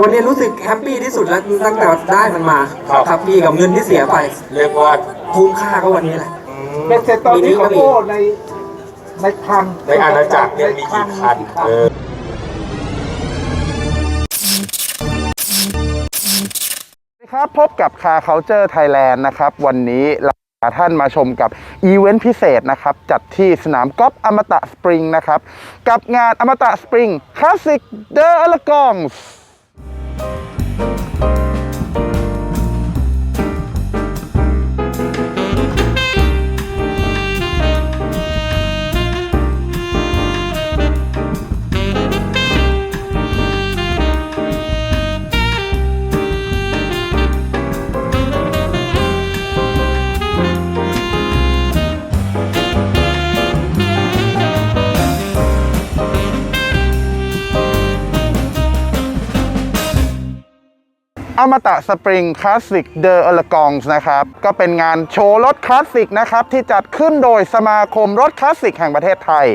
วันนี้รู้สึกแฮปปี้ที่สุดแล้วตั้งแต่ได้มันมาครับ ครับพี่กับเงินที่เสียไปเรียกว่าคุ้มค่าก็วันนี้แหละ อืม เป็นเสร็จตอนนี้ของโอ้ในในคลังในอาณาจักรเนี่ยมีกี่คัน เออครับพบกับ Car Culture Thailand นะครับ วันนี้เราพาท่านมาชมกับอีเวนต์พิเศษนะครับ จัดที่สนามกอล์ฟอมตะสปริงนะครับ กับงานอมตะสปริงคลาสสิกเดอ l ลกองส์ อมตะสปริงคลาสสิกเดอ l ลกองส์นะครับ ก็เป็นงานโชว์รถคลาสสิกนะครับ ที่จัดขึ้นโดยสมาคมรถคลาสสิกแห่งประเทศไทย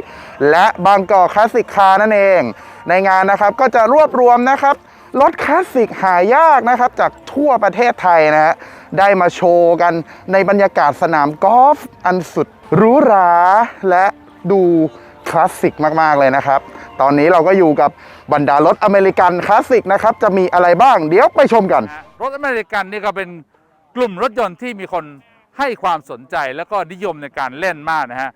และบางกอกคลาสสิกคาร์นั่นเอง ในงานนะครับก็จะรวบรวมนะครับรถคลาสสิกหายากนะครับ จากทั่วประเทศไทยนะฮะได้มาโชว์กันในบรรยากาศสนามกอล์ฟอันสุดหรูหราและดู ลาสสิกมากๆเลยนะครับ ตอนนี้เราก็อยู่กับบรรดารถอเมริกันคลาสสิกนะครับ จะมีอะไรบ้างเดี๋ยวไปชมกัน รถอเมริกันนี่ก็เป็นกลุ่มรถยนต์ที่มีคนให้ความสนใจแล้วก็นิยมในการเล่นมากนะฮะ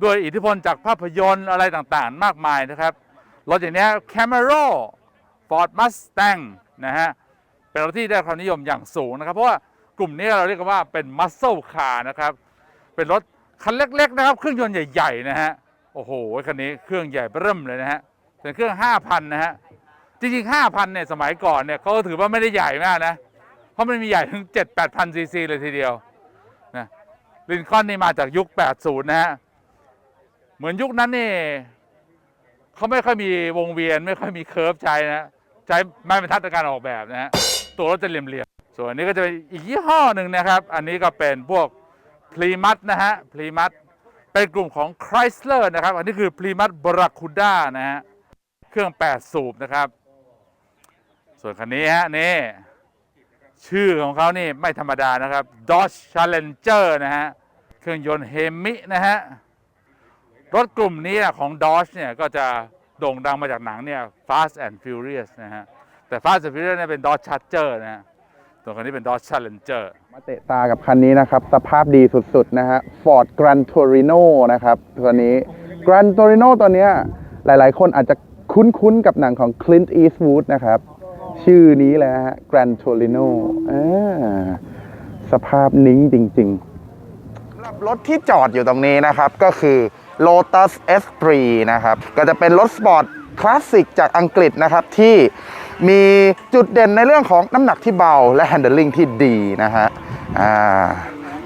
โดยอิทธิพลจากภาพยนตร์อะไรต่างๆ มากมายนะครับ รถอย่างนี้ Camaro Ford Mustang นะฮะเป็นรถที่ได้ความนิยมอย่างสูงนะครับ เพราะว่ากลุ่มนี้เราเรียกว่าเป็น muscle car นะครับ เป็นรถคันเล็ก ๆ นะครับ เครื่องยนต์ใหญ่ ๆ นะฮะ โอ้โหคันนี้เครื่องใหญ่เริ่มเลยนะฮะเป็นเครื่อง 5,000 นะฮะ จริงๆ 5,000 เนี่ย สมัยก่อนเนี่ยเขาถือว่าไม่ได้ใหญ่มากนะ เพราะมันมีใหญ่ถึง 7 8,000 ซีซีเลยทีเดียวนะลินคอนนี่มาจากยุค 80 นะฮะ เหมือนยุคนั้นนี่เขาไม่ค่อยมีวงเวียน ไม่ค่อยมีเคิร์ฟใช้นะ ใช้ไม้บรรทัดในการออกแบบนะฮะ ตัวรถจะเหลี่ยมๆ ส่วนนี้ก็จะเป็นอีกยี่ห้อหนึ่งนะครับ อันนี้ก็เป็นพวกพลีมั t นะฮะพลีมั t เป็นกลุ่มของ Chrysler นะครับ อันนี้คือพลีมั t Barracuda นะฮะ เครื่อง 8 สูบนะครับ ส่วนคันนี้ฮะนี่ชื่อของเขานี่ไม่ธรรมดานะครับ Dodge Challenger นะฮะ เครื่องยนต์เฮมินะฮะ รถกลุ่มนี้นะของ Dodge เนี่ย ก็จะโด่งดังมาจากหนังเนี่ย Fast and Furious นะฮะ แต่ Fast and Furious เนี่ยเป็น Dodge Charger นะฮะ ส่วนคันนี้เป็น Dodge Challenger มาเตะตากับคันนี้นะครับ สภาพดีสุดๆนะฮะ Ford Gran Torino นะครับตัวนี้ Gran Torino ตัวเนี้ยหลายๆ คนอาจจะคุ้นๆ กับหนังของ Clint Eastwood นะครับ ชื่อนี้แหละฮะ Gran Torino อ่าสภาพนิ้งจริงๆสำหรับรถที่จอดอยู่ตรงนี้นะครับก็คือ Lotus S3 นะครับ ก็จะเป็นรถสปอร์ตคลาสสิกจากอังกฤษนะครับที่ มีจุดเด่นในเรื่องของน้ำหนักที่เบาและ handling ที่ดีนะฮะ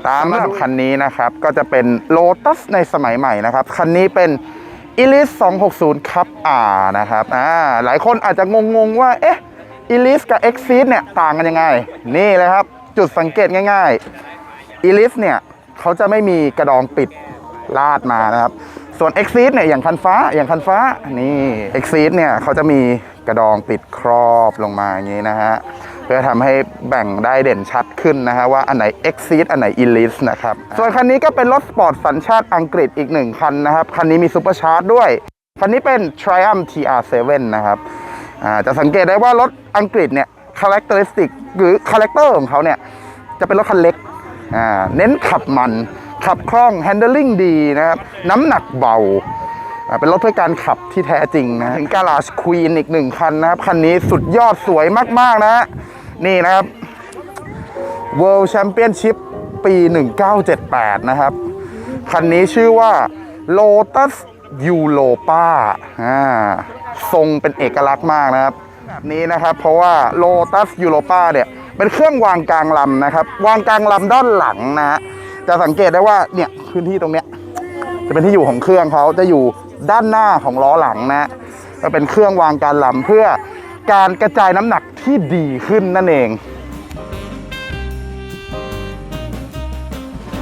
ตามมาดูคันนี้นะครับ ก็จะเป็น Lotus ในสมัยใหม่นะครับ คันนี้เป็น Elise 260 Cup R นะครับหลายคนอาจจะงงๆว่า เอ๊ะ Elise กับ Exceed เนี่ยต่างกันยังไง นี่เลยครับ จุดสังเกตง่ายๆ Elise เนี่ยเขาจะไม่มีกระดองปิดลาดมานะครับ ส่วน Exceed เนี่ยอย่างคันฟ้าอย่างคันฟ้านี่ Exceed เนี่ยเขาจะมี กระดองปิดครอบลงมาอย่างนี้นะฮะเพื่อทำให้แบ่งได้เด่นชัดขึ้นนะฮะว่าอันไหน Exceed อันไหน Elise นะครับ ส่วนคันนี้ก็เป็นรถสปอร์ตสัญชาติอังกฤษอีกหนึ่งคันนะครับ คันนี้มีซูเปอร์ชาร์จด้วย คันนี้เป็น Triumph TR7 นะครับจะสังเกตได้ว่ารถอังกฤษเนี่ยคาแรคเตอริสติกหรือคาแรคเตอร์ของเขาเนี่ยจะเป็นรถคันเล็กเน้นขับมัน ขับคล่อง handling ดีนะครับน้ำหนักเบา เป็นรถเพื่อการขับที่แท้จริงนะ ถึง Garage Queen อีกหนึ่งคันนะครับ คันนี้สุดยอดสวยมาก ๆนะฮะนี่นะครับ World Championship ปี 1978 นะครับ คันนี้ชื่อว่า Lotus Europa อ่าทรงเป็นเอกลักษณ์มากนะครับแบบนี้นะครับเพราะว่า Lotus Europa เนี่ยเป็นเครื่องวางกลางลำนะครับ วางกลางลำด้านหลังนะจะสังเกตได้ว่าเนี่ยพื้นที่ตรงเนี้ยจะเป็นที่อยู่ของเครื่องเขาจะอยู่ ด้านหน้าของล้อหลังนะก็เป็นเครื่องวางการลำเพื่อการกระจายน้ำหนักที่ดีขึ้นนั่นเอง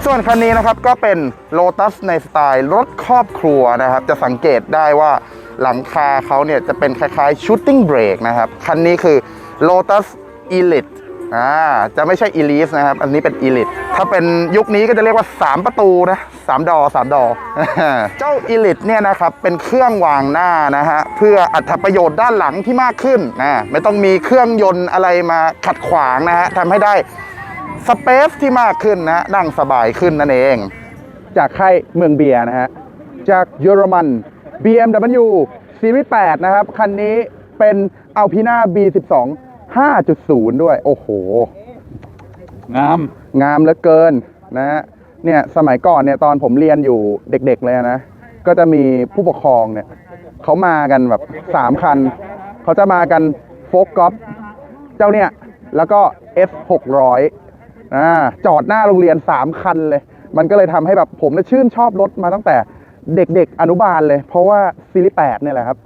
ส่วนคันนี้นะครับก็เป็น Lotus ในสไตล์รถครอบครัวนะครับ จะสังเกตได้ว่าหลังคาเขาเนี่ยจะเป็นคล้ายๆ shooting brake นะครับ คันนี้คือ Lotus Elite อ่าจะไม่ใช่ Elite นะครับ อันนี้เป็น Elite ถ้าเป็นยุคนี้ก็จะเรียกว่า 3 ประตูนะ3ดอ3ดอ เจ้า Elite เนี่ยนะครับ เป็นเครื่องวางหน้านะฮะ เพื่ออัตประโยชน์ด้านหลังที่มากขึ้นนะไม่ต้องมีเครื่องยนต์อะไรมาขัดขวางนะฮะทำให้ได้สเปซที่มากขึ้นนะนั่งสบายขึ้นนั่นเอง จากค่ายเมืองเบียร์นะฮะ จากเยอรมัน BMW ซีรีส์8นะครับ คันนี้เป็น Alpina B12 5.0 ด้วย โอ้โห งาม งามเหลือเกินนะฮะเนี่ยสมัยก่อนเนี่ยตอนผมเรียนอยู่เด็กๆเลยนะ ก็จะมีผู้ปกครองเนี่ยเขามากันแบบ3คัน เขาจะมากันโฟกกอฟเจ้าเนี่ย แล้วก็ F 600 อ่าจอดหน้าโรงเรียน3คันเลย มันก็เลยทำให้แบบผมเนี่ยชื่นชอบรถมาตั้งแต่เด็กๆอนุบาลเลย เพราะว่าซีรีส์8เนี่ยแหละครับ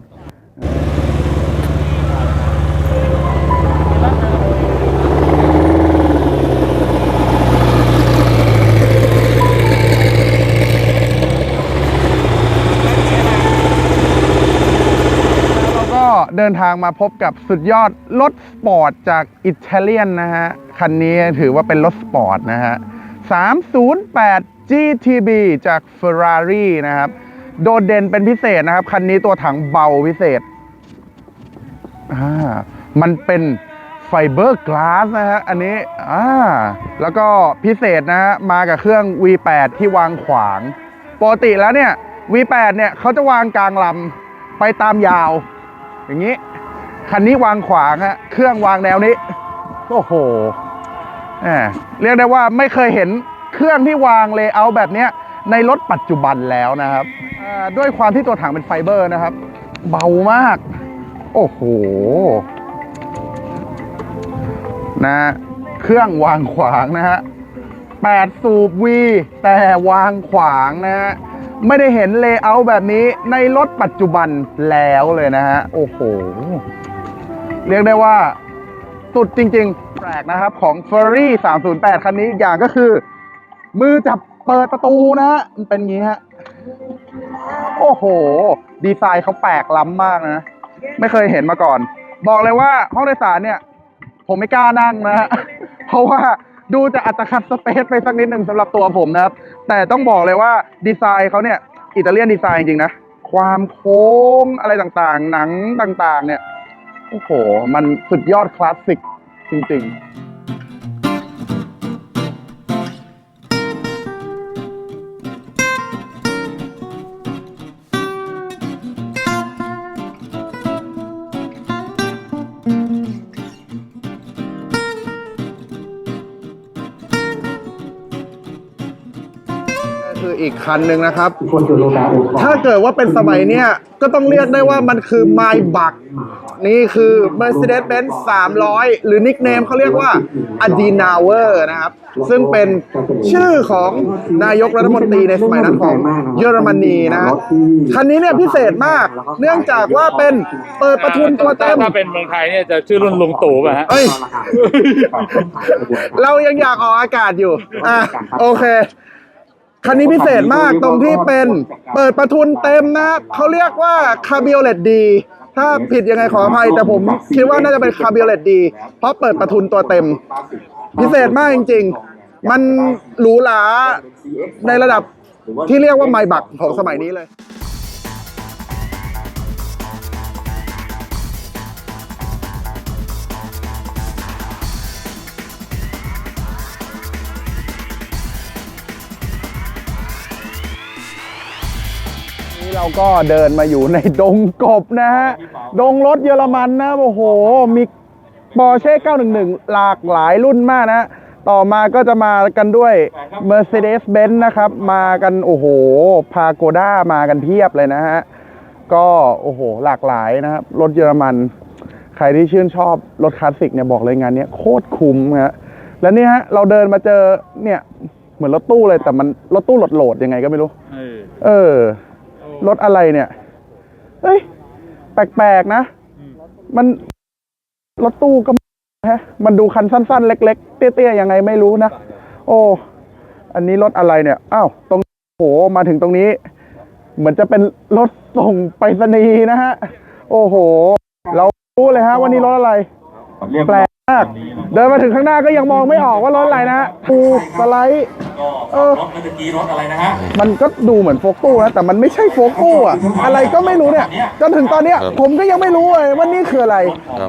เดินทางมาพบกับสุดยอดรถสปอร์ตจากอิตาเลียนนะฮะ คันนี้ถือว่าเป็นรถสปอร์ตนะฮะ 308 GTB จาก Ferrari นะครับ โดดเด่นเป็นพิเศษนะครับ คันนี้ตัวถังเบาพิเศษ อ่า มันเป็นไฟเบอร์กลาสนะฮะ อันนี้ อ่า แล้วก็พิเศษนะฮะ มากับเครื่อง V8 ที่วางขวาง ปกติแล้วเนี่ย V8 เนี่ยเขาจะวางกลางลำไปตามยาว อย่างนี้ คันนี้วางขวางฮะเครื่องวางแนวนี้ โอ้โหเรียกได้ว่าไม่เคยเห็นเครื่องที่วางเลเยอร์แบบนี้ในรถปัจจุบันแล้วนะครับ ด้วยความที่ตัวถังเป็นไฟเบอร์นะครับ เบามาก โอ้โห นะ เครื่องวางขวางนะฮะ8สูบวีแต่วางขวางนะฮะ ไม่ได้เห็นเลเยอร์แบบนี้ในรถปัจจุบันแล้วเลยนะฮะ โอ้โห เรียกได้ว่า สุดจริง ๆ แปลกนะครับของ f e r r y 308 คันนี้อีกอย่างก็คือ มือจับเปิดประตูนะฮะ มันเป็นอย่างนี้ฮะ โอ้โห ดีไซน์เขาแปลกล้ำมากนะ ไม่เคยเห็นมาก่อน บอกเลยว่าห้องโดยสารเนี่ย ผมไม่กล้านั่งนะฮะ เพราะว่า ดูจะอัตคัดสเปซไปสักนิดหนึ่งสำหรับตัวผมนะครับ แต่ต้องบอกเลยว่าดีไซน์เขาเนี่ยอิตาเลียนดีไซน์จริงๆนะ ความโค้งอะไรต่างๆ หนังต่างๆ เนี่ย โอ้โห มันสุดยอดคลาสสิกจริงๆ คืออีกคันหนึ่งนะครับ ถ้าเกิดว่าเป็นสมัยเนี้ยก็ต้องเรียกได้ว่ามันคือ m y b u c นี่คือ Mercedes-Benz 300 หรือนิกเนมเขาเรียกว่า a d i n a u e r นะครับ ซึ่งเป็นชื่อของนายกรัฐมนตรีในสมัยนั้นของเยอรมนีนะครับคันนี้เนี่ยพิเศษมาก เนื่องจากว่าเป็นเปิดประทุนตัวเต็ม ถ้าเป็นเมืองไทยเนี่ยจะชื่อรุ่นลุงตู่ป่ะฮะ เอ้ย เรายังอยากออกอากาศอยู่ อะ โอเค คันนี้พิเศษมากตรงที่เป็นเปิดประทุนเต็มนะเขาเรียกว่าคาบิโอเลตดีถ้าผิดยังไงขออภัย แต่ผมคิดว่าน่าจะเป็นคาบิโอเลตดี เพราะเปิดประทุนตัวเต็ม พิเศษมากจริง ๆ มันหรูหราในระดับที่เรียกว่าไมบักของสมัยนี้เลย เราก็เดินมาอยู่ในดงกบนะฮะ ดงรถเยอรมันนะ โอ้โห มีปอร์เช่ 911 หลากหลายรุ่นมากนะ ต่อมาก็จะมากันด้วย Mercedes-Benz นะครับ มากัน โอ้โห พาโกด้ามากันเพียบเลยนะฮะ ก็โอ้โห หลากหลายนะครับ รถเยอรมัน ใครที่ชื่นชอบรถคลาสสิกเนี่ยบอกเลยงานเนี้ยโคตรคุ้มฮะ แล้วนี่ฮะ เราเดินมาเจอเนี่ยเหมือนรถตู้เลยแต่มันรถตู้โหลดๆยังไงก็ไม่รู้ เออเออ รถอะไรเนี่ยเฮ้ย แปลกๆนะ มันรถตู้ก็ฮะมันดูคันสั้นๆ เล็ก ๆ เตี้ยๆยังไงไม่รู้นะ โอ้ อันนี้รถอะไรเนี่ย อ้าว ตรงโห มาถึงตรงนี้ เหมือนจะเป็นรถส่งไปรษณีย์นะฮะ โอ้โห เรารู้เลยฮะว่านี่รถอะไร แปลก มากเดินมาถึงข้างหน้าก็ยังมองไม่ออกว่ารถอะไรนะปูสไลด์เออรถเมื่อกี้รถอะไรนะฮะมันก็ดูเหมือนโฟกู้นะแต่มันไม่ใช่โฟกู้อะอะไรก็ไม่รู้เนี่ยจนถึงตอนเนี้ยผมก็ยังไม่รู้เลยว่านี่คืออะไร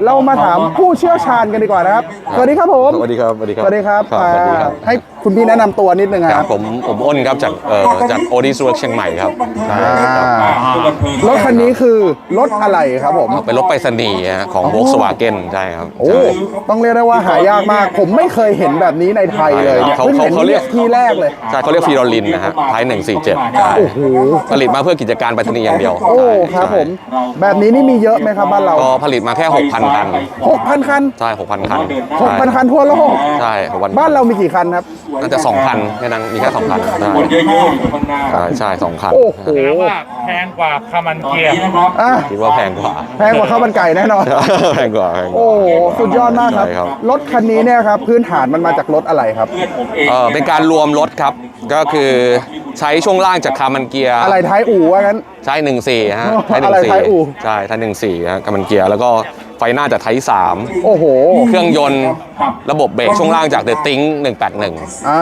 เรามาถามผู้เชี่ยวชาญกันดีกว่านะครับสวัสดีครับผมสวัสดีครับสวัสดีครับสวัสดีครับสวัสดีครับอ่าให้ คุณพี่แนะนำตัวนิดนึงคครัรับบผมผมอ้นครับจากเอ่อจากโอดิสเวิร์กเชียงใหม่ครับอ่ารถคันนี้คือรถอะไรครับผม เป็นรถไปรษณีย์ฮะของ Volkswagen ใช่ครับโอ้ ใช่ต้องเรียกได้ว่าหายากมาก ผมไม่เคยเห็นแบบนี้ในไทยเลยเนี่ยเขาเพิ่งเขาเห็นเขาเรียกทีแรกเลย ใช่เขาเรียกฟีโรลินนะฮะไทย147ใช่โอ้โห ผลิตมาเพื่อกิจการไปรษณีย์อย่างเดียวโอ้ใช่ครับใช่ผม แบบนี้นี่มีเยอะไหมครับบ้านเราก็ผลิตมาแค่ 6,000 คัน 6,000 คัน ใช่ 6,000 คัน6,000 คันทั่วโลก ใช่6,000บ้านเรามีกี่คันครับน่าจะ2,000แค่นั้นมีแค่2,000ใช่คนเยอะๆอยู่ข้างหน้าใช่ใช่สองคันโอ้โห แปลว่าแพงกว่าคามันเกียร์อะ คิดว่าแพงกว่า แพงกว่าข้าวมันไก่แน่นอน แพงกว่าแพงกว่าโอ้โหสุดยอดมากครับ ใช่ครับรถคันนี้เนี่ยครับพื้นฐานมันมาจากรถอะไรครับ เพื่อนผมเองเออเป็นการรวมรถครับ ก็คือใช้ช่วงล่างจากคามันเกียร์ อะไรท้ายอู่ว่างั้น ใช่หนึ่งสี่ฮะโอ้ไทยหนึ่อะไรงสี่ไทยอู่ ใช่ไทยหนึ่งสี่ฮะกำมันเกียร์แล้วก็ ไฟหน้าจากไทยสามโอ้โห เครื่องยนต์ระบบเบรกช่วงล่างจากเดอะติ้งหนึ่งแปดหนึ่งอ่า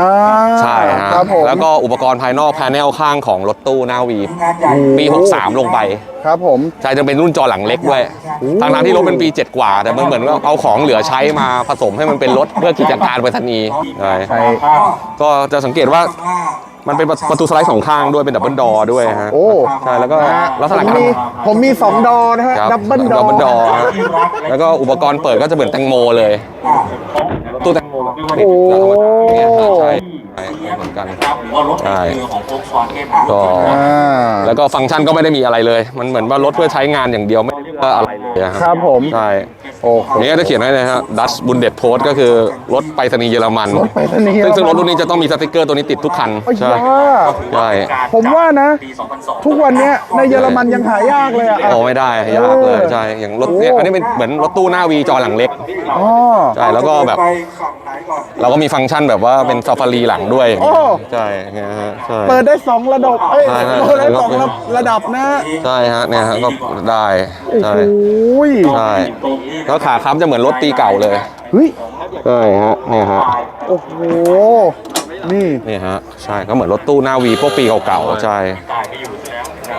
ใช่ฮะครับผมแล้วก็อุปกรณ์ภายนอกแพนเนลข้างของรถตู้หน้าวีปี 63 ลงไป ครับผม ใช่จะเป็นรุ่นจอหลังเล็กด้วยทางทางๆที่รถเป็นปี 7 กว่า แต่มันเหมือนว่าเอาของเหลือใช้มาผสมให้มันเป็นรถเพื่อกิจการไปรษณีย์ใช่ใช่ก็จะสังเกตว่า มันเป็นประตูสไลด์สองข้างด้วยเป็นดับเบิลดอร์ด้วยฮะโอ้ ใช่แล้วก็ลักษผณะมการมีผมมีสองดอนะฮะ ครับดับเบิลดอดับเบิลดอร์ฮะแล้วก็อุปกรณ์เปิดก็จะเหมือนแตงโมเลยตู้แตงโมโอ้เนี่ยฮะใช่ใช่เหมือนกันครับหรือว่ารถใช่เรือของโฟล์คสวาเกนก็อ่าแล้วก็ฟังก์ชันก็ไม่ได้มีอะไรเลย มันเหมือนว่ารถเพื่อใช้งานอย่างเดียวไม่ได้ว่าอะไรเลยอะครับผม ใช่ โอ้โหอันนี้ก็จะเขียนไว้เลยฮะดัชบุนเด t โพสก็คือรถไปรษณีย์เยอรมันรถไปรษณีย์ซึ่งซึ่งรถรุ่นนี้จะต้องมีสติกเกอร์ตัวนี้ติดทุกคัน โอ้ยใช่ยาใช่ ผมว่านะปี2002ทุกวันเนี้ยในเยอรมันยังหายากเลยอะโอ้ไม่ได้ยากเลยใช่อย่างรถเนี่ยอันนี้เป็นเหมือนรถตู้หน้าวีจอหลังเล็ก อ๋อ ใช่ แล้วก็แบบ เราก็มีฟังก์ชันแบบว่าเป็นซาฟารีหลังด้วยโอ้ ใช่เงี้ยฮะใช่ เปิดได้สองระดับเอ้ยใช่ใช่ เปิดได้สองระระดับนะใช่ฮะเนี่ยฮะก็ได้โอ้ใช่โหใช่แล้วขาค้ำจะเหมือนรถตีเก่าเลยเฮ้ยใช่ฮะเนี่ยฮะโอ้โหนี่เนี่ยฮะใช่ก็เหมือนรถตู้หน้าวีพวกปีเก่าๆใช่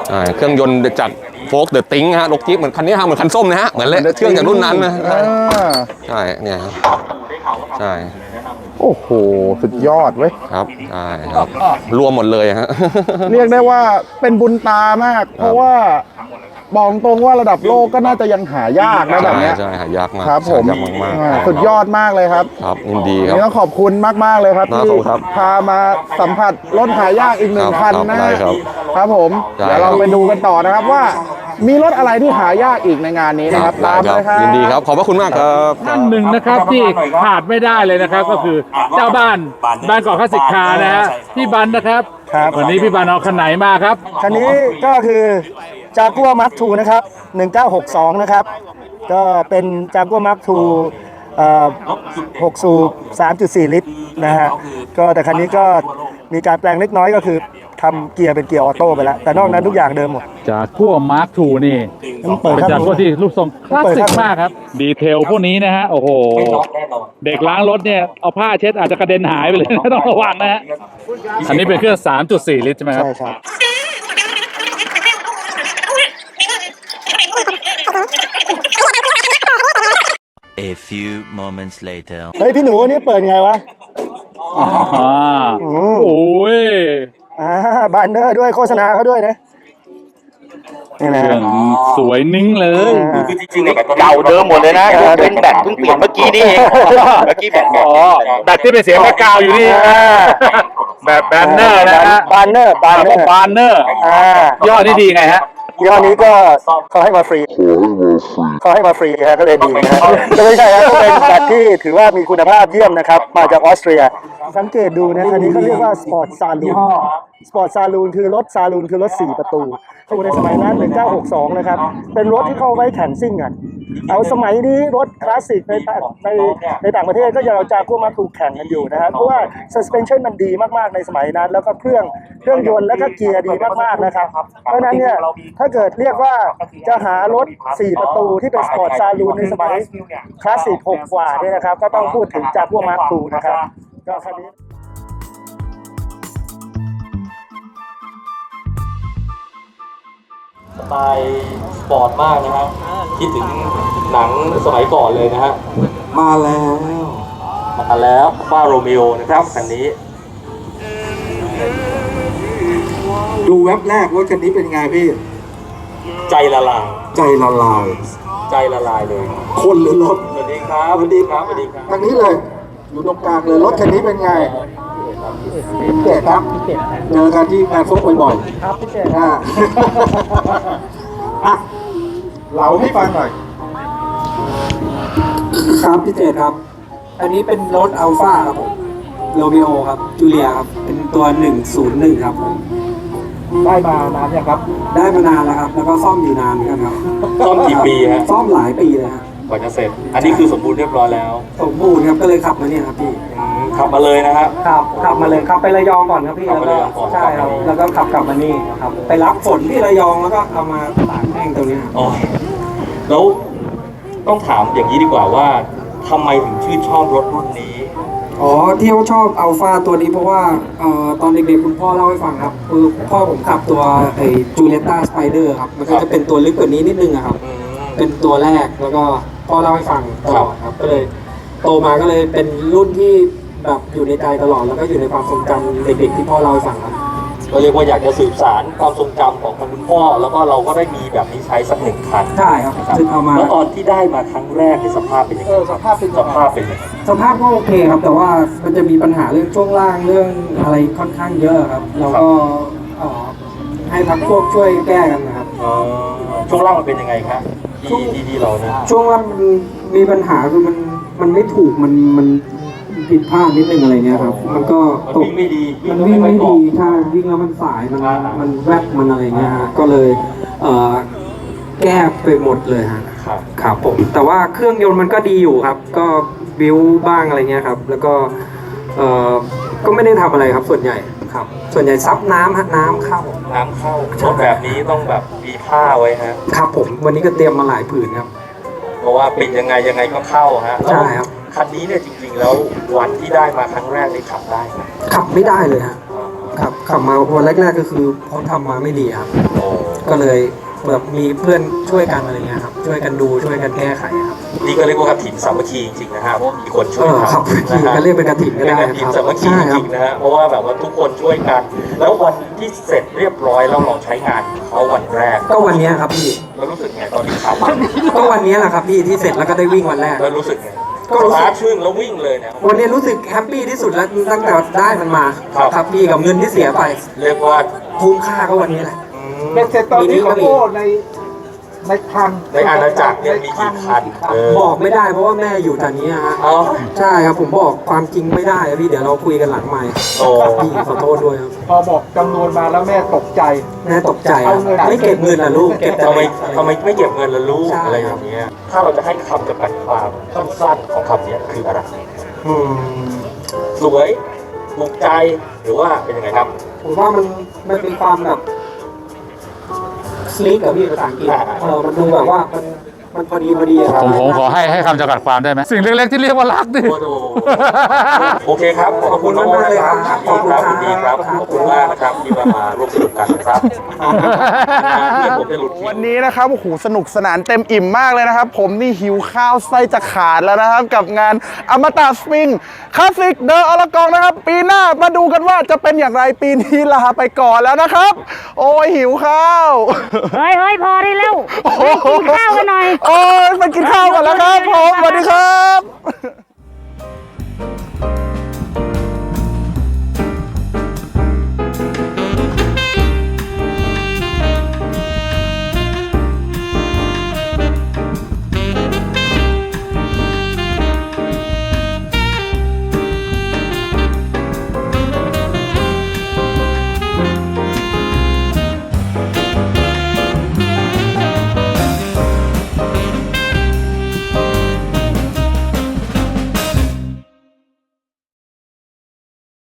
ใช่เครื่องยนต์จากโฟกเดอะติงฮะรถจี๊ปเหมือนคันนี้ฮะเหมือนคันส้มนะฮะเหมือนเลยเครื่องจากรุ่นนั้นนะอ่าใช่เนี่ยฮะใช่โอ้โห สุดยอดเว้ยครับใช่ครับ รวมหมดเลยฮะ เรียกได้ว่าเป็นบุญตามาก เพราะว่า บอกตรงว่าระดับโลกก็น่าจะยังหายากนะแบบเนี้ยใช่ใช่หายากมากครับผมหายากมากอ่าๆสุดยอดมากเลยครับครับยินดีวันครับ นี้ต้องขอบคุณมากๆเลยครับครับที่ผมครับพามาสัมผัสรถหายากอีกหนึ่งครับคันครับนะได้ครับครับผมได้เดี๋ยวเราครับ ไปดูกันต่อนะครับว่า มีรถอะไรที่หายากอีกในงานนี้นะครับตามได้เลยครับ ยินดีครับ ขอบพระคุณมากครับท่านหนึ่งนะครับที่ขาดไม่ได้เลยนะครับ ก็คือเจ้าบ้านบ้านเกาะคลาสสิกคาร์นะฮะพี่บันนะครับ ครับ วันนี้พี่บันเอาคันไหนมาครับ คันนี้ก็คือ จากัวมาร์คทูนะครับ 1962 นะครับ ก็เป็นจากัวมาร์คทู6สูบ3.4 ลิตรนะฮะ ก็แต่คันนี้ก็มีการแปลงเล็กน้อยก็คือทำเกียร์เป็นเกียร์ออโต้ไปแล้ว แต่นอกนั้นทุกอย่างเดิมหมด จากขั้วมาร์คทูนี่ต้องเปิดเป็นข้างจากนู้ขั้วนที่รูปทรงคลาสสิกมากครับ ดีเทลพวกนี้นะฮะ โอ้โห เด็กล้างรถเนี่ย เอาผ้าเช็ดอาจจะกระเด็นหายไปเลยนะต้องระวังนะฮะ อันนี้เป็นเครื่อง 3.4 ลิตรใช่ไหมครับ ใช่ครับ A few moments later. เฮ้ยพี่หนูอันนี้เปิดไงวะอ่าอืมโอ้ยอ่าบานเนอร์ด้วยโฆษณาเขาด้วยนะนี่นะ เครื่องสวยนิ่งเลย อ่า คือจริงๆเนี่ยเก่าเดิมหมดเลยนะเป็นแบตเพิ่งเปลี่ยนเมื่อกี้นี่เองเมื่อกี้แบตหมดอ๋อแบตที่เป็นเสียงแม่กาวอยู่นี่อ่าแบบแบนเนอร์นะฮะบานเนอร์บานเนอร์บานเนอร์ อ่ายอดนี่ดีไงฮะ ยี่ห้อนี้ก็เขาให้มาฟรีเขาให้มาฟรีฮะก็เลยดีนะฮะแต่ไม่ใช่ครับก็เป็นแบตที่ถือว่ามีคุณภาพเยี่ยมนะครับ มาจากออสเตรีย สังเกตดูนะคันนี้เขาเรียกว่าสปอร์ตซาลูสปอร์ตซาลูนคือรถซาลูนคือรถ 4 ประตูตู้ในสมัยนั้น1962 นะครับ เป็นรถที่เข้าไว้แข่งซิ่งกัน เอาสมัยนี้รถคลาสสิกในในในต่างประเทศก็ยังเอาจากพวกมาถูกแข่งกันอยู่นะครับ เพราะว่า suspension มันดีมากๆในสมัยนั้น แล้วก็เครื่องเครื่องยนต์แล้วก็เกียร์ดีมากๆนะครับ เพราะนั้นเนี่ยถ้าเกิดเรียกว่าจะหารถ 4 ประตูที่เป็นสปอร์ตซาลูนในสมัยคลาสสิก6กว่าเนี่ยนะครับ ก็ต้องพูดถึงจากพวกมาร์คทูนะครับก็คันนี้ สไตล์สปอร์ตมากนะฮะคิดถึงหนังสมัยก่อนเลยนะฮะมาแล้ว มาแล้วฟ้าโรมิโอนะครับคันนี้ ดูแว็บแรกรถคันนี้เป็นไงพี่ ใจละลายใจละลาย ใจละลายเลย คนหรือรถสวัสดีครับสวัสดีครับสวัสดีครับทางนี้เลย อยู่ตรงกลางเลยรถคันนี้เป็นไง พิเศษครับเจอกันที่งานโฟกบ่อยๆครับพี่เจอ่าอะเล่าให้ฟังหน่อย ครับพี่เจตครับ อันนี้เป็นรถอัลฟาครับผมโรมิโอครับจูเลียครับเป็นตัว 101 ครับผมได้มานานยังครับ ได้มานานแล้วครับ แล้วก็ซ่อมอยู่นานเหมือนกันครับซ่อมกี่ปีฮะ ซ่อมหลายปีเลยฮะกว่าจะเสร็จ อันนี้คือสมบูรณ์เรียบร้อยแล้วสมบูรณ์ครับก็เลยขับมาเนี่ยครับพี่ อืม ขับมาเลยนะฮะขับขับมาเลยขับไประยองก่อนครับพี่ขับแล้วไประก็ยองก่อน ใช่ครับแล้วก็ขับกลับมานี่ครับ ไปรับฝนที่ระยองแล้วก็เอามาตากแห้งตรงเนี้ยครับโอ้ยแล้วต้องถามอย่างนี้ดีกว่าว่าทำไมถึงชื่นชอบรถรุ่นนี้ อ๋อที่เขาชอบอัลฟาตัวนี้เพราะว่าเอ่อตอนเด็กๆคุณพ่อเล่าให้ฟังครับคือพ่อผมขับตัวไอ้จูเลต้าสไปเดอร์ครับมันก็จะเป็นตัวลึกกว่านี้นิดนึงอะครับอืมเป็นตัวแรกแล้วก็พ่อเล่าให้ฟังตลอดครับก็เลย โตมาก็เลยเป็นรุ่นที่ แบบอยู่ในใจตลอดแล้วก็อยู่ในความทรงจำเด็กๆที่พ่อเล่าให้ฟังครับ ก็เรียกว่าอยากจะสืบสารความทรงจำของคุณพ่อ แล้วก็เราก็ได้มีแบบนี้ใช้สักหนึ่งคันใช่ครับซึ่งเอามา แล้วตอนที่ได้มาครั้งแรกในสภาพเป็นยังไงสภาพเป็นสภาพเป็นยังไงสภาพก็โอเคครับ แต่ว่ามันจะมีปัญหาเรื่องช่วงล่างเรื่องอะไรค่อนข้างเยอะครับเราก็เอ่อให้พักพวกช่วยแก้กันนะครับ เอ่อช่วงล่างมันเป็นยังไงครับที่ที่ที่เราเนี่ยช่วงว่ามันมีปัญหาคือมันมันไม่ถูกมันมัน ผิดพลาดนิดนึงอะไรเงี้ยครับ มันก็มันตก วิ่งไม่ดีมันวิ่งไม่ค่อยดีเกาะใช่วิ่งแล้วมันสาย มันอ่ามัมันแวบมันอะไรเงี้ยฮะก็เลยเอ่อแก้ไปหมดเลยฮะ ครับ ครับผม แต่ว่าเครื่องยนต์มันก็ดีอยู่ครับ ก็บิวบ้างอะไรเงี้ยครับ แล้วก็เอ่อก็ไม่ได้ทำอะไรครับ ส่วนใหญ่ครับ ส่วนใหญ่ซับน้ำฮะน้ำเข้า น้ำเข้ารถแบบนี้ต้องแบบมีผ้าไว้ฮะ ครับผม วันนี้ก็เตรียมมาหลายผืนครับ เพราะว่าปิดยังไงยังไงก็เข้าฮะใช่ครับ คันนี้เนี่ยจริงๆ แล้ววันที่ได้มาครั้งแรกนี่ขับได้ไหมขับไม่ได้เลยฮะครับขับมาวันแรกๆก็คือเขาทำมาไม่ดีครับ โอ้ก็เลยแบบมีเพื่อนช่วยกันอะไรเงี้ยครับ ช่วยกันดูช่วยกันแก้ไขครับนี่ก็เรียกว่ากฐินสามัคคีจริงๆนะฮะเพราะมีคนช่วยเออครับทำนะฮะ ก็เรียกเป็นกฐินก็ได้เป็นกฐินครับสามัคคีใช่จครัริบงๆนะฮะ เพราะว่าแบบว่าทุกคนช่วยกัน แล้ววันที่เสร็จเรียบร้อยแล้วเราใช้งานเขาวันแรกก็วันเนี้ยครับพี่ แล้วรู้สึกไงตอนที่ขับก็วันเนี้ยแหละครับพี่ที่เสร็จแล้วก็ได้วิ่งวันแรก แล้วรู้สึกไง ก็รู้สึกสตาร์ทชึ่งแล้ววิ่งเลยเนี่ยวันนี้รู้สึกแฮปปี้ที่สุดแล้วตั้งแต่ได้มันมาครับ ครับพี่กับเงินที่เสียไปเรียกว่าคุ้มค่าก็วันนี้แหละ อืมเป็นเสร็จตอนนี้ของโอ้ใน ในคลังในอาณาจักรเนี่ยมีกี่คันเออ บอกไม่ได้เพราะว่าแม่อยู่แต่นี้ฮะเอาใช่ครับผมบอกความจริงไม่ได้อะพี่เดี๋ยวเราคุยกันหลังไมค์โอ้ พี่ขอโทษด้วยครับพอบอกจำนวนมาแล้วแม่ตกใจ แม่ตกใจครับเอาเงิน ไม่เก็บเงินล่ะลูกเก็บแต่ทำไมเด็กอะร ทำไมไม่เก็บเงินละลูกใช่ อะไรอย่างเงี้ยถ้าเราจะให้คำจำกัดความสั้นๆของคำเนี้ยคืออะไรอืมสวยถูกใจหรือว่าเป็นยังไงครับ ผมว่ามันมันมีความแบบ สลิกกับพี่ภาษาอังกฤษเออมันดูแบบว่ามัน มันพอดีพอดีอะครับผมผมขอให้ให้คำจำกัดความได้ไหมสิ่งเล็กๆที่เรียกว่ารักดิ โอ้โหโอเคครับ ขอบคุณน้องโอ๊ตนะครับขอบคุณครับดีครับ ขอบคุณมากนะครับที่มามาร่วมสนุกกันนะครับเพื่อนผมได้หลุดวันนี้นะครับโอ้โหสนุกสนานเต็มอิ่มมากเลยนะครับ ผมนี่หิวข้าวไส้จะขาดแล้วนะครับ กับงานอมตะสปริงคลาสสิกเดอะอลกองนะครับ ปีหน้ามาดูกันว่าจะเป็นอย่างไรปีนี้ลาไปก่อนแล้วนะครับ โอ้ยหิวข้าว เฮ้ยเฮ้ยพอได้แล้วโอ้โหกินข้าวกันหน่อยโอ้ยมากินข้าวก่อนแล้วครับผมสวัสดีครับ